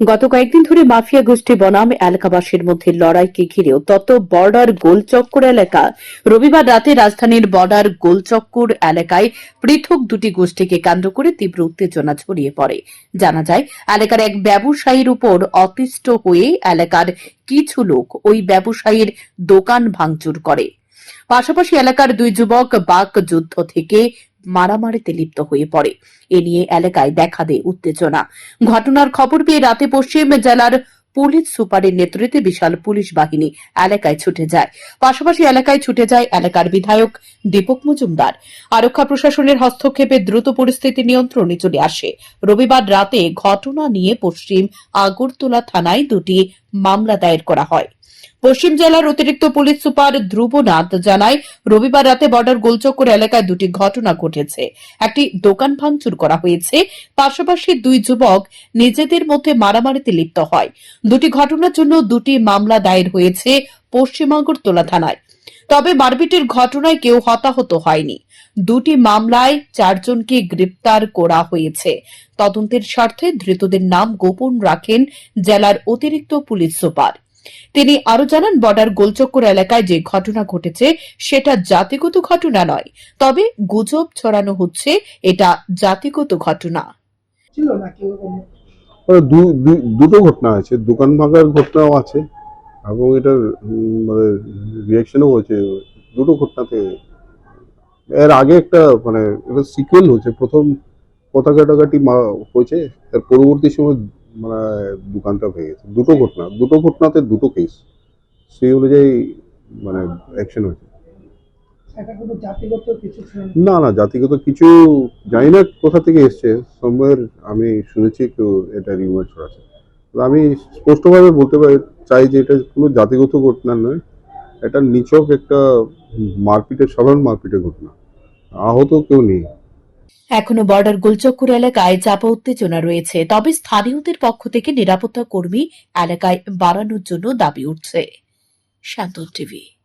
গত কয়েকদিন ধরে মাফিয়া গোষ্ঠী বনাম এলাকাবাসীর মধ্যে লড়াইকে ঘিরেও তত বর্ডার গোলচক্কর এলাকা। রবিবার রাতে রাজধানীর বর্ডার গোলচক্কর এলাকায় পৃথক দুটি গোষ্ঠীকে কেন্দ্র করে তীব্র উত্তেজনা ছড়িয়ে পড়ে। জানা যায়, এলাকার এক ব্যবসায়ীর উপর অতিষ্ঠ হয়ে এলাকার কিছু লোক ওই ব্যবসায়ীর দোকান ভাঙচুর করে। পাশাপাশি এলাকার দুই যুবক বাক যুদ্ধ থেকে মারামারিতে লিপ্ত হয়ে পড়ে। এ নিয়ে এলাকায় দেখা দেয় উত্তেজনা। ঘটনার খবর পেয়ে রাতে পশ্চিম জেলার পুলিশ সুপারের নেতৃত্বে বিশাল পুলিশ বাহিনী এলাকায় ছুটে যায়। পাশাপাশি এলাকায় ছুটে যায় এলাকার বিধায়ক দীপক মজুমদার। আরক্ষা প্রশাসনের হস্তক্ষেপে দ্রুত পরিস্থিতি নিয়ন্ত্রণে চলে আসে। রবিবার রাতে ঘটনা নিয়ে পশ্চিম আগরতলা থানায় দুটি মামলা দায়ের করা হয়। পশ্চিম জেলার অতিরিক্ত পুলিশ সুপার ধ্রুবনাথ জানায়, রবিবার রাতে বর্ডার গোলচক্কর এলাকায় দুটি ঘটনা ঘটেছে। একটি দোকান ভাঙচুর করা হয়েছে, পাশাপাশি দুই যুবক নিজেদের মধ্যে মারামারিতে লিপ্ত হয়। দুটি ঘটনার জন্য দুটি মামলা দায়ের হয়েছে পশ্চিম তোলা থানায়। তবে মারপিটের ঘটনায় কেউ হতাহত হয়নি। দুটি মামলায় চারজনকে গ্রেপ্তার করা হয়েছে। তদন্তের স্বার্থে ধৃতদের নাম গোপন রাখেন জেলার অতিরিক্ত পুলিশ সুপার। তিনি আরও জানান বর্ডার গোলচক্কর এলাকায় যে ঘটনা ঘটেছে সেটা জাতিগত ঘটনা নয় তবে গুজব ছড়ানো হচ্ছে এটা জাতিগত ঘটনা। দুটো ঘটনা আছে দোকান ভাঙার ঘটনাও আছে। এবং এটার মানে রিয়াকশনও হয়েছে। দুটো ঘটনাতে এর আগে একটা মানে এটা সিকুয়েল হয়েছে। প্রথম পতাকা টাকাটি হয়েছে। তার পরবর্তী সময় মানে দোকানটা হয়ে গেছে। দুটো ঘটনা। দুটো ঘটনাতে দুটো কেস সেই অনুযায়ী মানে অ্যাকশন হয়েছে। না। না, জাতিগত কিছু জানি না কোথা থেকে এসছে। সময়ের আমি শুনেছি, কেউ এটা রিউমার ছড়াচ্ছে। আমি স্পষ্টভাবে বলতে পারি, চাই যে এটা কোনো জাতিগত ঘটনা নয়, এটা নিচক একটা মারপিটের, সাধারণ মারপিটের ঘটনা। আহত কেউ নেই। এখনও বর্ডার গোলচক্কর এলাকায় চাপা উত্তেজনা রয়েছে, তবে স্থানীয়দের পক্ষ থেকে নিরাপত্তা কর্মী এলাকায় বাড়ানোর জন্য দাবি উঠছে। শান্তন টিভি।